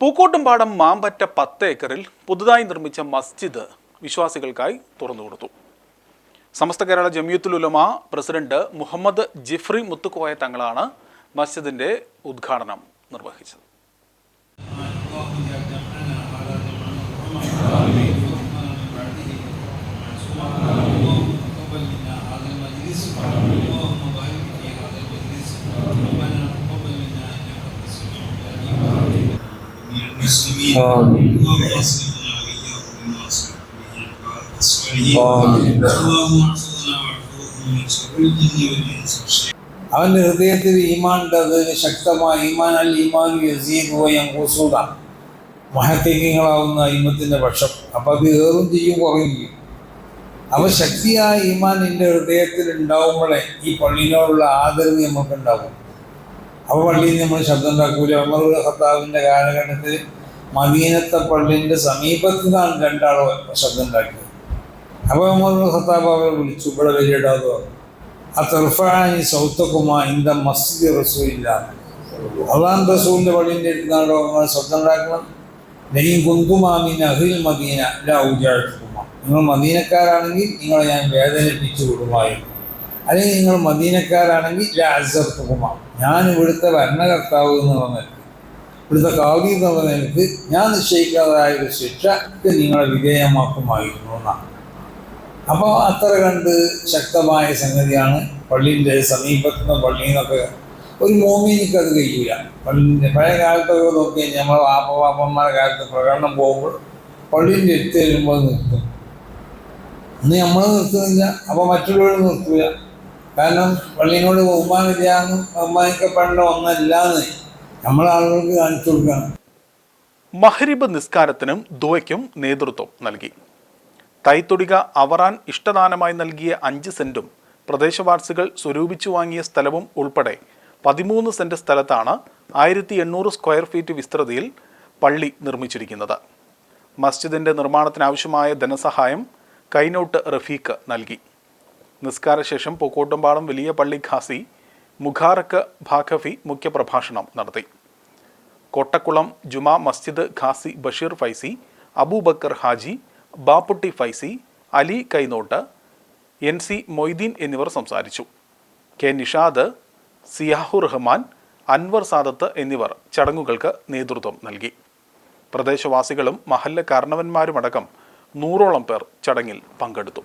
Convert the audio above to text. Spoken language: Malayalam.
പൂക്കോട്ടുംപാടം മാമ്പറ്റ പത്ത് ഏക്കറിൽ പുതുതായി നിർമ്മിച്ച മസ്ജിദ് വിശ്വാസികൾക്കായി തുറന്നു കൊടുത്തു. സമസ്ത കേരള ജമിയത്തുൽ ഉലമ പ്രസിഡന്റ് മുഹമ്മദ് ജിഫ്രി മുത്തുക്കോയ തങ്ങളാണ് മസ്ജിദിന്റെ ഉദ്ഘാടനം നിർവഹിച്ചത്. അവന്റെ ഹൃദയത്തിൽ ഈമാൻ അതിന് ശക്തമായ ഈമാൻ അൽ ഈമാൻ യസീദുവയം കൂസൂത മഹത്വങ്ങളാവുന്ന ഇമ്മത്തിന്റെ പക്ഷം. അപ്പം അത് ഏറും ചെയ്യും കുറയും ചെയ്യും. അവ ശക്തിയായ ഈമാൻ എന്റെ ഹൃദയത്തിൽ ഉണ്ടാവുമ്പോഴേ ഈ പള്ളിനോടുള്ള ആദരവ് നമുക്കുണ്ടാവും അപ്പോൾ പള്ളിയിൽ നമ്മൾ ശബ്ദം ഉണ്ടാക്കൂല. അമർ ഖത്താബിന്റെ കാലഘട്ടത്തിൽ മദീനത്തെ പള്ളിന്റെ സമീപത്ത് നിന്നാണ് രണ്ടാളോ ശബ്ദം ഉണ്ടാക്കിയത് അപ്പോൾ മുഹമ്മദ് ഖത്താബ് അവരെ വിളിച്ചു ഇവിടെ വലിയിടാതെ ആ തെർഫാനി സൗത്തക്കുമാ ഇന്ത മസ്ജിദ് റസൂലില്ല. അള്ളാൻ റസൂലിന്റെ പള്ളിന്റെ അടുത്താണോ നിങ്ങൾ ശബ്ദം ഉണ്ടാക്കണം നെയ്യും കുന്തുമാമിൻ അഹിൽ മദീന ലാ ഉജാഴ്ത്തുമാ നിങ്ങൾ മദീനക്കാരാണെങ്കിൽ നിങ്ങളെ ഞാൻ വേദനിപ്പിച്ചു വിടുമായിരുന്നു. അല്ലെങ്കിൽ നിങ്ങൾ മദീനക്കാരാണെങ്കിൽ ലാ അസർത്തുകുമാ ഞാൻ ഇവിടുത്തെ ഭരണകർത്താവ് എന്ന് നിലയ്ക്ക് ഇവിടുത്തെ കാവ്യ എനിക്ക് ഞാൻ നിശ്ചയിക്കാതായ ഒരു ശിക്ഷക്ക് നിങ്ങളെ വിധേയമാക്കുമായിരുന്നു എന്നാണ്. അപ്പോൾ അത്ര കണ്ട് ശക്തമായ സംഗതിയാണ് പള്ളീന്റെ സമീപത്ത് നിന്ന് പള്ളിയിൽ നിന്നൊക്കെ ഒരു മോമിനിക്ക് അത് കഴിയില്ല. പള്ളിന്റെ പഴയ കാലത്തൊക്കെ നോക്കി നമ്മൾ വാപ്പ വാപ്പന്മാരുടെ കാലത്ത് പ്രകടനം പോകുമ്പോൾ പള്ളീന്റെ എത്തി വരുമ്പോൾ നിർത്തും. ഇന്ന് നമ്മൾ നിർത്തുന്നില്ല അപ്പോൾ മറ്റുള്ളവർ നിർത്തില്ല കാരണം പള്ളിനോട് ബഹുമാനില്ലാന്നും ബഹുമാനിക്കപ്പെടേണ്ട ഒന്നല്ലാന്ന് ആളുകൾക്ക് കാണിച്ചു കൊടുക്കണം. മഹരിബ് നിസ്കാരത്തിനും ദുവയ്ക്കും നേതൃത്വം നൽകി. തൈത്തൊടിക അവറാൻ ഇഷ്ടദാനമായി നൽകിയ അഞ്ച് സെന്റും പ്രദേശവാസികൾ സ്വരൂപിച്ചു വാങ്ങിയ സ്ഥലവും ഉൾപ്പെടെ പതിമൂന്ന് സെന്റ് സ്ഥലത്താണ് ആയിരത്തി എണ്ണൂറ് സ്ക്വയർ ഫീറ്റ് വിസ്തൃതിയിൽ പള്ളി നിർമ്മിച്ചിരിക്കുന്നത്. മസ്ജിദിന്റെ നിർമ്മാണത്തിനാവശ്യമായ ധനസഹായം കൈനോട്ട് റഫീഖ് നൽകി. നിസ്കാരശേഷം പൂക്കോട്ടുംപാടം വലിയ പള്ളി ഖാസി മുഖാറക്ക് ഭാഖഫി മുഖ്യപ്രഭാഷണം നടത്തി. കോട്ടക്കുളം ജുമാ മസ്ജിദ് ഖാസി ബഷീർ ഫൈസി അബൂബക്കർ ഹാജി ബാപ്പുട്ടി ഫൈസി അലി കൈനോട്ട് എൻ സി മൊയ്തീൻ എന്നിവർ സംസാരിച്ചു. കെ നിഷാദ് സിയാഹുർ റഹ്മാൻ അൻവർ സാദത്ത് എന്നിവർ ചടങ്ങുകൾക്ക് നേതൃത്വം നൽകി. പ്രദേശവാസികളും മഹല്ല കാരണവന്മാരുമടക്കം നൂറോളം പേർ ചടങ്ങിൽ പങ്കെടുത്തു.